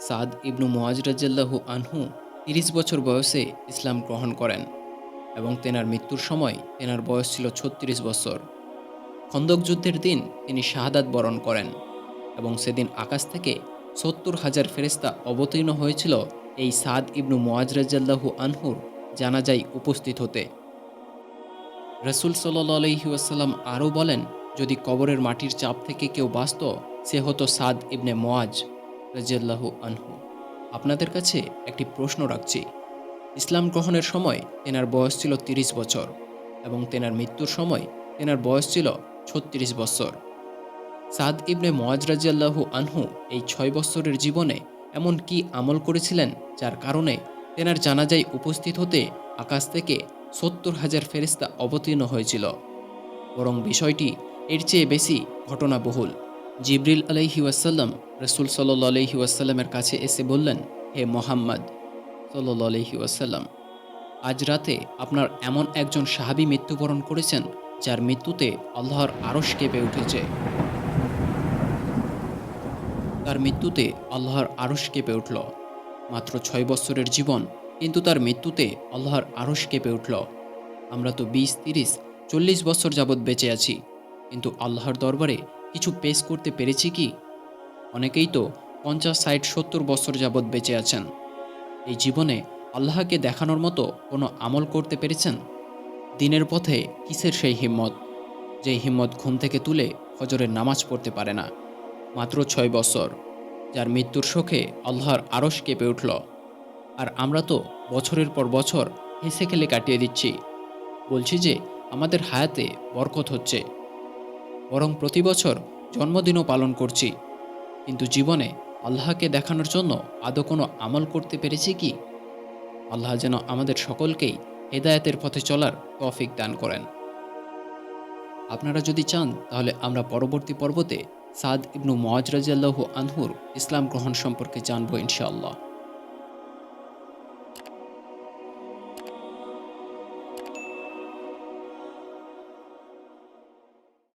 সাদ ইবনু মোয়াজ রাজ্লাহু আনহু তিরিশ বছর বয়সে ইসলাম গ্রহণ করেন এবং তেনার মৃত্যুর সময় তেনার বয়স ছিল ছত্রিশ বছর। খন্দক যুদ্ধের দিন তিনি শাহাদাত বরণ করেন এবং সেদিন আকাশ থেকে সত্তর হাজার ফেরেস্তা অবতীর্ণ হয়েছিল এই সাদ ইবনু মোয়াজ রাজ্লাহু আনহুর জানাজাই উপস্থিত হতে। রসুল সাল্লি ওয়াসাল্লাম আরও বলেন, যদি কবরের মাটির চাপ থেকে কেউ বাঁচত, সে হতো সাদ ইবনে মোয়াজ রাজিয়াল্লাহু আনহু। আপনাদের কাছে একটি প্রশ্ন রাখছি। ইসলাম গ্রহণের সময় তেনার বয়স ছিল তিরিশ বছর এবং তেনার মৃত্যুর সময় তেনার বয়স ছিল ছত্রিশ বছর। সাদ ইবনে মোয়াজ রাজিয়াল্লাহু আনহু এই ছয় বছরের জীবনে এমন কি আমল করেছিলেন যার কারণে তেনার জানাজায় উপস্থিত হতে আকাশ থেকে সত্তর হাজার ফেরিস্তা অবতীর্ণ হয়েছিল। বরং বিষয়টি এর চেয়ে বেশি ঘটনাবহুল। জিবরিল আলহি ওয়াসাল্লাম রসুল সাল্লু আলহি ওয়াসাল্লামের কাছে এসে বললেন, হে মোহাম্মদ সাল্লু আলহি ওয়াসাল্লাম, আজ রাতে আপনার এমন একজন সাহাবি মৃত্যুবরণ করেছেন, যার মৃত্যুতে আল্লাহর আরশ কেঁপে উঠেছে। তার মৃত্যুতে আল্লাহর আরশ কেঁপে উঠল। মাত্র ছয় বছরের জীবন, কিন্তু তার মৃত্যুতে আল্লাহর আরশ কেঁপে উঠল। আমরা তো বিশ, তিরিশ, চল্লিশ বছর যাবৎ বেঁচে আছি, কিন্তু আল্লাহর দরবারে কিছু পেশ করতে পেরেছি কি? অনেকেই তো পঞ্চাশ, ষাট, সত্তর বছর যাবৎ বেঁচে আছেন। এই জীবনে আল্লাহকে দেখানোর মতো কোনো আমল করতে পেরেছেন? দিনের পথে কিসের সেই হিম্মত? যে হিম্মত ঘুম থেকে তুলে ফজরের নামাজ পড়তে পারে না। মাত্র ছয় বছর, যার মৃত্যুর শোকে আল্লাহর আরশ কেঁপে উঠল। আর আমরা তো বছরের পর বছর হেসে খেলে কাটিয়ে দিচ্ছি। বলছি যে আমাদের হায়াতে বরকত হচ্ছে। বরং প্রতি বছর জন্মদিনও পালন করছি। কিন্তু জীবনে আল্লাহকে দেখানোর জন্য আদৌ কোনো আমল করতে পেরেছি কি? আল্লাহ যেন আমাদের সকলকেই হেদায়েতের পথে চলার তৌফিক দান করেন। আপনারা যদি চান, তাহলে আমরা পরবর্তী পর্বতে সাদ ইবনু মোয়াজ রাজিয়াল্লাহু আনহুর ইসলাম গ্রহণ সম্পর্কে জানব ইনশাআল্লাহ।